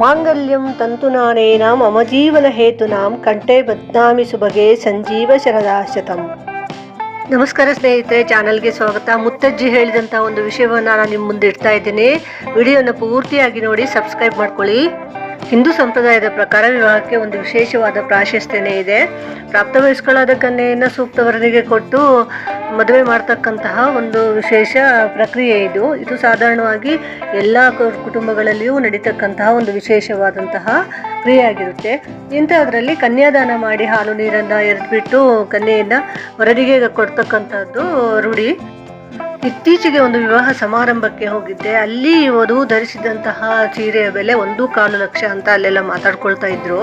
ಮಾಂಗಲ್ಯಂ ತಂತುನಾನೇನ ಮಮ ಜೀವನ ಹೇತುನಾಂ ಕಂಠೆ ಬದ್ನಾಮಿ ಸುಭಗೆ ಸಂಜೀವ ಶರದಾಶತಂ ನಮಸ್ಕಾರ ಸ್ನೇಹಿತರೆ, ಚಾನಲ್ಗೆ ಸ್ವಾಗತ. ಮುತ್ತಜ್ಜಿ ಹೇಳಿದಂಥ ಒಂದು ವಿಷಯವನ್ನು ನಾನು ನಿಮ್ಮ ಮುಂದೆ ಇಡ್ತಾ ಇದ್ದೀನಿ. ವಿಡಿಯೋನ ಪೂರ್ತಿಯಾಗಿ ನೋಡಿ, ಸಬ್ಸ್ಕ್ರೈಬ್ ಮಾಡ್ಕೊಳ್ಳಿ. ಹಿಂದೂ ಸಂಪ್ರದಾಯದ ಪ್ರಕಾರ ವಿವಾಹಕ್ಕೆ ಒಂದು ವಿಶೇಷವಾದ ಪ್ರಾಶಸ್ತ್ಯನೇ ಇದೆ. ಪ್ರಾಪ್ತವಯಸ್ಕಳಾದ ಕನ್ಯೆಯನ್ನು ಸೂಕ್ತವರನಿಗೆ ಕೊಟ್ಟು ಮದುವೆ ಮಾಡ್ತಕ್ಕಂತಹ ಒಂದು ವಿಶೇಷ ಪ್ರಕ್ರಿಯೆ ಇದು. ಇದು ಸಾಧಾರಣವಾಗಿ ಎಲ್ಲ ಕುಟುಂಬಗಳಲ್ಲಿಯೂ ನಡೀತಕ್ಕಂತಹ ಒಂದು ವಿಶೇಷವಾದಂತಹ ಕ್ರಿಯೆಯಾಗಿರುತ್ತೆ ಇಂಥದ್ರಲ್ಲಿ ಕನ್ಯಾದಾನ ಮಾಡಿ ಹಾಲು ನೀರನ್ನು ಎರೆದ್ಬಿಟ್ಟು ಕನ್ಯೆಯನ್ನು ವರದಿಗೆ ಕೊಡ್ತಕ್ಕಂಥದ್ದು ರೂಢಿ. ಇತ್ತೀಚೆಗೆ ಒಂದು ವಿವಾಹ ಸಮಾರಂಭಕ್ಕೆ ಹೋಗಿದ್ದೆ. ಅಲ್ಲಿ ವಧು ಧರಿಸಿದಂತಹ ಸೀರೆಯ ಬೆಲೆ ಒಂದು ಕಾಲು ಲಕ್ಷ ಅಂತ ಅಲ್ಲೆಲ್ಲ ಮಾತಾಡ್ಕೊಳ್ತಾ ಇದ್ರು.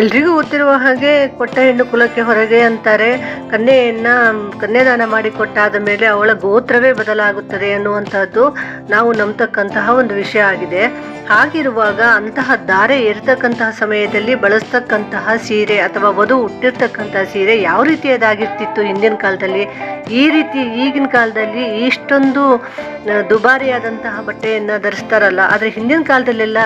ಎಲ್ರಿಗೂ ಗೊತ್ತಿರುವ ಹಾಗೆ ಕೊಟ್ಟ ಹೆಣ್ಣು ಕುಲಕ್ಕೆ ಹೊರಗೆ ಅಂತಾರೆ. ಕನ್ಯೆಯನ್ನ ಕನ್ಯಾದಾನ ಮಾಡಿ ಕೊಟ್ಟಾದ ಮೇಲೆ ಅವಳ ಗೋತ್ರವೇ ಬದಲಾಗುತ್ತದೆ ಅನ್ನುವಂಥದ್ದು ನಾವು ನಂಬತಕ್ಕಂತಹ ಒಂದು ವಿಷಯ ಆಗಿದೆ. ಹಾಗಿರುವಾಗ ಅಂತಹ ಧಾರೆ ಇರತಕ್ಕಂತಹ ಸಮಯದಲ್ಲಿ ಬಳಸ್ತಕ್ಕಂತಹ ಸೀರೆ ಅಥವಾ ವಧು ಹುಟ್ಟಿರ್ತಕ್ಕಂತಹ ಸೀರೆ ಯಾವ ರೀತಿಯದಾಗಿರ್ತಿತ್ತು ಹಿಂದಿನ ಕಾಲದಲ್ಲಿ? ಈ ರೀತಿ ಈಗಿನ ಕಾಲದಲ್ಲಿ ಇಷ್ಟೊಂದು ದುಬಾರಿಯಾದಂತಹ ಬಟ್ಟೆಯನ್ನು ಧರಿಸ್ತಾರಲ್ಲ. ಆದರೆ ಹಿಂದಿನ ಕಾಲದಲ್ಲೆಲ್ಲ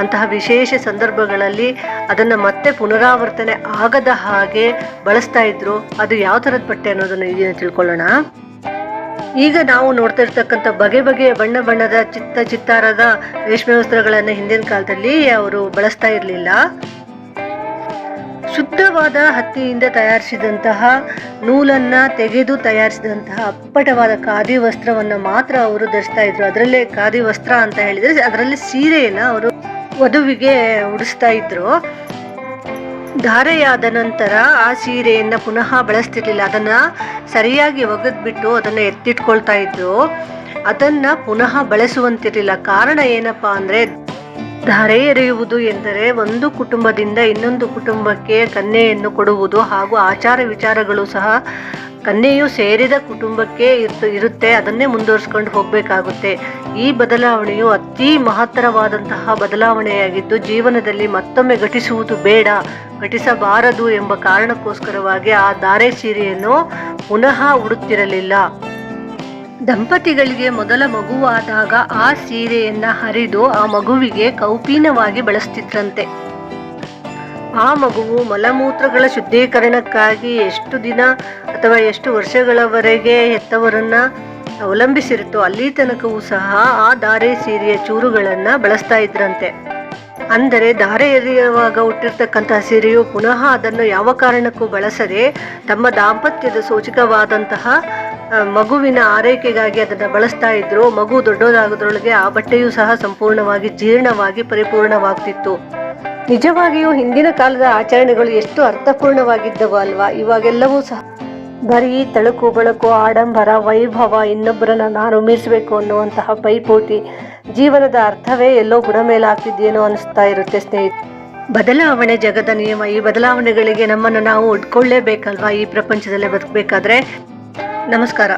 ಅಂತಹ ವಿಶೇಷ ಸಂದರ್ಭಗಳಲ್ಲಿ ಅದನ್ನು ಮತ್ತೆ ಪುನರಾವರ್ತನೆ ಆಗದ ಹಾಗೆ ಬಳಸ್ತಾ ಇದ್ರು, ಅದು ಯಾವ ಥರದ ಬಟ್ಟೆ ಅನ್ನೋದನ್ನು ಈಗಿನ ತಿಳ್ಕೊಳ್ಳೋಣ. ಈಗ ನಾವು ನೋಡ್ತಾ ಇರ್ತಕ್ಕಂಥ ಬಗೆ ಬಗೆಯ ಬಣ್ಣ ಬಣ್ಣದ ಚಿತ್ತ ಚಿತ್ತಾರದ ರೇಷ್ಮೆ ವಸ್ತ್ರಗಳನ್ನು ಹಿಂದಿನ ಕಾಲದಲ್ಲಿ ಅವರು ಬಳಸ್ತಾ ಇರಲಿಲ್ಲ. ಶುದ್ಧವಾದ ಹತ್ತಿಯಿಂದ ತಯಾರಿಸಿದಂತಹ, ನೂಲನ್ನ ತೆಗೆದು ತಯಾರಿಸಿದಂತಹ ಅಪ್ಪಟವಾದ ಖಾದಿ ವಸ್ತ್ರವನ್ನ ಮಾತ್ರ ಅವರು ಧರಿಸ್ತಾ ಇದ್ರು. ಅದರಲ್ಲೇ ಖಾದಿ ವಸ್ತ್ರ ಅಂತ ಹೇಳಿದ್ರೆ, ಅದರಲ್ಲಿ ಸೀರೆಯನ್ನ ಅವರು ವಧುವಿಗೆ ಉಡಿಸ್ತಾ ಇದ್ರು. ಧಾರೆಯಾದ ನಂತರ ಆ ಸೀರೆಯನ್ನು ಪುನಃ ಬಳಸ್ತಿರ್ಲಿಲ್ಲ. ಅದನ್ನು ಸರಿಯಾಗಿ ಒಗೆದ್ಬಿಟ್ಟು ಅದನ್ನು ಎತ್ತಿಟ್ಕೊಳ್ತಾ ಇದ್ದು ಅದನ್ನು ಪುನಃ ಬಳಸುವಂತಿರಲಿಲ್ಲ. ಕಾರಣ ಏನಪ್ಪಾ ಅಂದರೆ ಧಾರೆ ಎರೆಯುವುದು ಎಂದರೆ ಒಂದು ಕುಟುಂಬದಿಂದ ಇನ್ನೊಂದು ಕುಟುಂಬಕ್ಕೆ ಕನ್ಯೆಯನ್ನು ಕೊಡುವುದು ಹಾಗೂ ಆಚಾರ ವಿಚಾರಗಳು ಸಹ ಕನ್ಯೆಯು ಸೇರಿದ ಕುಟುಂಬಕ್ಕೆ ಇರ್ತ, ಇರುತ್ತೆ, ಅದನ್ನೇ ಮುಂದುವರಿಸ್ಕೊಂಡು ಹೋಗಬೇಕಾಗುತ್ತೆ. ಈ ಬದಲಾವಣೆಯು ಅತಿ ಮಹತ್ತರವಾದಂತಹ ಬದಲಾವಣೆಯಾಗಿದ್ದು, ಜೀವನದಲ್ಲಿ ಮತ್ತೊಮ್ಮೆ ಘಟಿಸುವುದು ಬೇಡ, ಘಟಿಸಬಾರದು ಎಂಬ ಕಾರಣಕ್ಕೋಸ್ಕರವಾಗಿ ಆ ಧಾರೆ ಸೀರೆಯನ್ನು ಪುನಃ ಉಡುತ್ತಿರಲಿಲ್ಲ. ದಂಪತಿಗಳಿಗೆ ಮೊದಲ ಮಗುವಾದಾಗ ಆ ಸೀರೆಯನ್ನ ಹರಿದು ಆ ಮಗುವಿಗೆ ಕೌಪೀನವಾಗಿ ಬಳಸ್ತಿದ್ರಂತೆ. ಆ ಮಗುವು ಮಲಮೂತ್ರಗಳ ಶುದ್ಧೀಕರಣಕ್ಕಾಗಿ ಎಷ್ಟು ದಿನ ಅಥವಾ ಎಷ್ಟು ವರ್ಷಗಳವರೆಗೆ ಹೆತ್ತವರನ್ನ ಅವಲಂಬಿಸಿರುತ್ತೋ ಅಲ್ಲಿ ತನಕವೂ ಸಹ ಆ ಧಾರೆ ಸೀರೆಯ ಚೂರುಗಳನ್ನ ಬಳಸ್ತಾ ಇದ್ರಂತೆ. ಅಂದರೆ ಧಾರೆ ಎರೆಯುವಾಗ ಹುಟ್ಟಿರ್ತಕ್ಕಂತಹ ಸೀರೆಯು ಪುನಃ ಅದನ್ನು ಯಾವ ಕಾರಣಕ್ಕೂ ಬಳಸದೆ ತಮ್ಮ ದಾಂಪತ್ಯದ ಸೂಚಕವಾದಂತಹ ಮಗುವಿನ ಆರೈಕೆಗಾಗಿ ಅದನ್ನು ಬಳಸ್ತಾ ಇದ್ರು ಮಗು ದೊಡ್ಡದಾಗೋದ್ರೊಳಗೆ ಆ ಬಟ್ಟೆಯೂ ಸಹ ಸಂಪೂರ್ಣವಾಗಿ ಜೀರ್ಣವಾಗಿ ಪರಿಪೂರ್ಣವಾಗ್ತಿತ್ತು. ನಿಜವಾಗಿಯೂ ಹಿಂದಿನ ಕಾಲದ ಆಚರಣೆಗಳು ಎಷ್ಟು ಅರ್ಥಪೂರ್ಣವಾಗಿದ್ದವು ಅಲ್ವಾ? ಇವಾಗೆಲ್ಲವೂ ಸಹ. ಬರೀ ತಳುಕು, ಬಳಕು, ಆಡಂಬರ, ವೈಭವ ಇನ್ನೊಬ್ಬರನ್ನ ನಾನು ಮೀರಿಸಬೇಕು ಅನ್ನುವಂತಹ ಪೈಪೋಟಿ ಜೀವನದ ಅರ್ಥವೇ ಎಲ್ಲೋ ಬುಡಮೇಲಾಗ್ತಿದೆಯೇನೋ ಅನಿಸ್ತಾ ಇರುತ್ತೆ ಸ್ನೇಹಿತ. ಬದಲಾವಣೆ ಜಗದ ನಿಯಮ, ಈ ಬದಲಾವಣೆಗಳಿಗೆ ನಮ್ಮನ್ನು ನಾವು ಒಡ್ಕೊಳ್ಳೇಬೇಕಲ್ವಾ ಈ ಪ್ರಪಂಚದಲ್ಲೇ ಬದುಕಬೇಕಾದ್ರೆ? ನಮಸ್ಕಾರ.